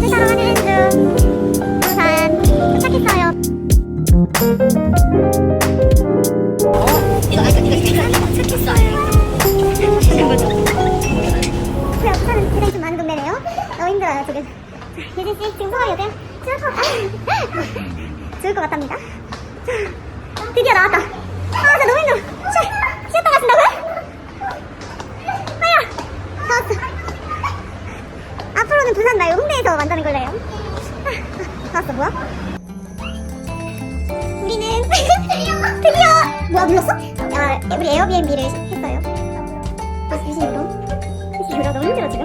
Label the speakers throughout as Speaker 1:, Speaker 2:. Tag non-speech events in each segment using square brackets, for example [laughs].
Speaker 1: 부산하는 중 부산 도착했어요
Speaker 2: 이거
Speaker 1: 예진 씨 지금 소감이 어때요? 죽을 것 같답니다. 자, 드디어 나왔다. 아 진짜 너무 힘들어. 쉬- 쉬었다 가신다고요? 아야 다 왔어. 앞으로는 부산 말고 홍대에서 만나는 걸로 해요. 아, 다 왔어 뭐야? 우리는 [laughs] 드디어 뭐야 눌렀어? 야 우리 에어비앤비를 했어요. 무슨 유심으로. 유심으로 너무 힘들어 지금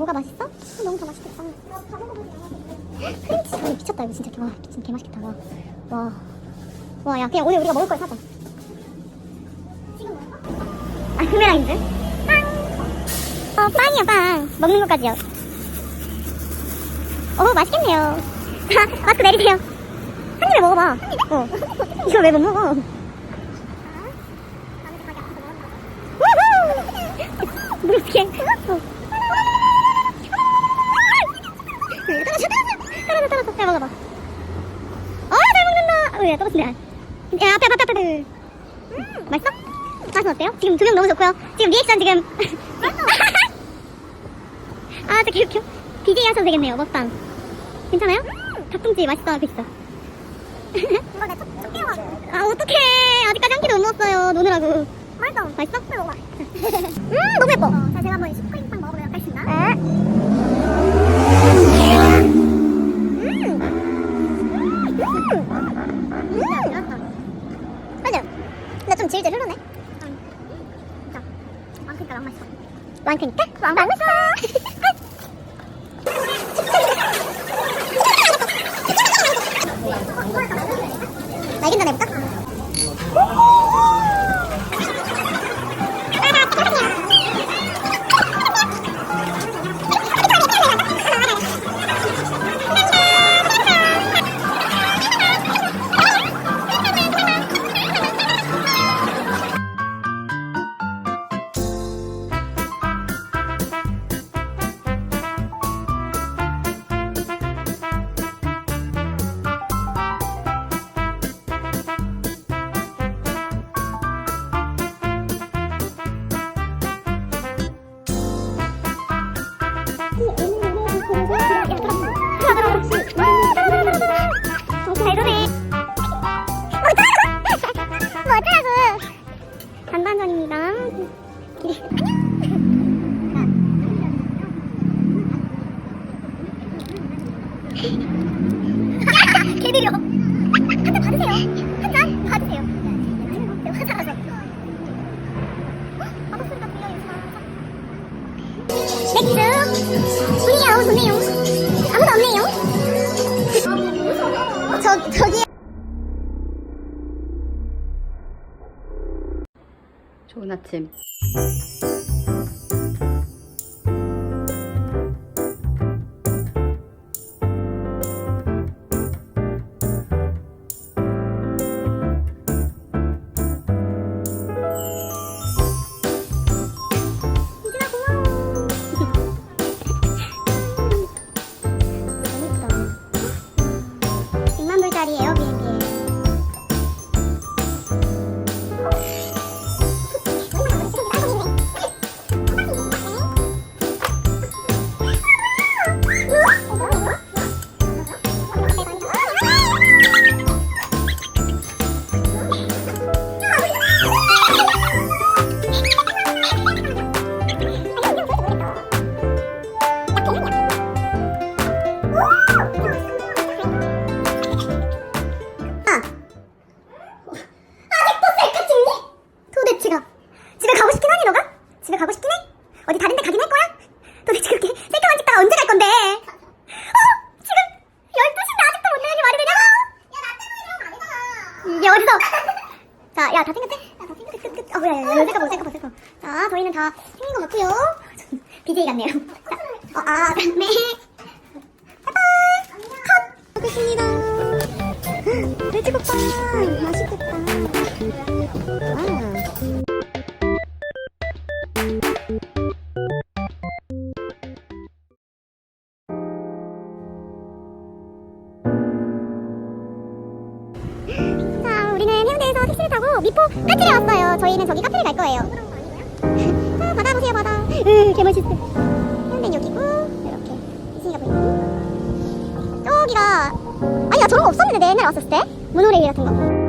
Speaker 1: 뭐가 맛있어? 어, 너무 더 맛있겠다 크림치즈 아, 미쳤다 이거 진짜 개, 와, 진짜 개 맛있겠다 와. 와. 와, 야, 그냥 오늘 우리가 먹을 걸 사자. 아, 구매랑인데? 빵! 어, 빵이야, 빵. 먹는 것까지요. 어, 맛있겠네요. [laughs] 자, 마스크 내리세요. 한 입에 먹어봐. 어. 이걸 왜 못 먹어? 우후! [laughs] 물 어떡해. 어. 야, 먹어봐. 어, 잘 먹는다. 어, 야, 떨어진다. 야, 앞에, 앞에, 앞에. 음, 맛있어? 맛은 어때요? 지금 두명 너무 좋고요. 지금 리액션 지금. [laughs] 아, 진짜 개웃겨. BJ 하셔도 되겠네요, 먹방. 괜찮아요? 닭똥집 맛있어 하고 있어. 이거 내 첫, 끼워 아, 어떡해. 아직까지 한 끼도 못 먹었어요, 노느라고. 맛있어. 맛있어? 음, 너무 예뻐. 자, 제가 한번 슈크림빵 먹어보도록 하겠습니다. 음. 질질 흐르네. 자, 왕크니까 왕 맛있어. 왕크니까 왕 맛있어. [laughs] 개들여 한잔 받으세요. 한 잔 받으세요. 화장하세요 바닥 소리가 들려요 맥주 분위기 너무 좋네요. 아무도 없네요. [laughs] 저, 저기.
Speaker 2: 좋은 아침.
Speaker 1: 어디서? 자, 야, 다 생겼대? 야, 다 생겼대. 끝, 끝. 아, 뭐야, 야, 야, 셀카 봐, 셀카 봐, 셀카. 자, 저희는 다 생긴 것 같고요. BJ 같네요. 자, 어, 아, 네. [laughs] 바이바이. 컷. 먹겠습니다. [gasps] 돼지국밥. 맛있겠다. 해운대에서 택시를 타고 미포 카트에 왔어요. 저희는 저기 카페를 갈 거예요. 아, 바다 보세요, 바다. 으, 개 멋있어. 해운대는 여기고, 이렇게. 이승이가 보이고. 저기가, 아니야, 저런 거 없었는데, 내 옛날에 왔었을 때? 모노레일 같은 거.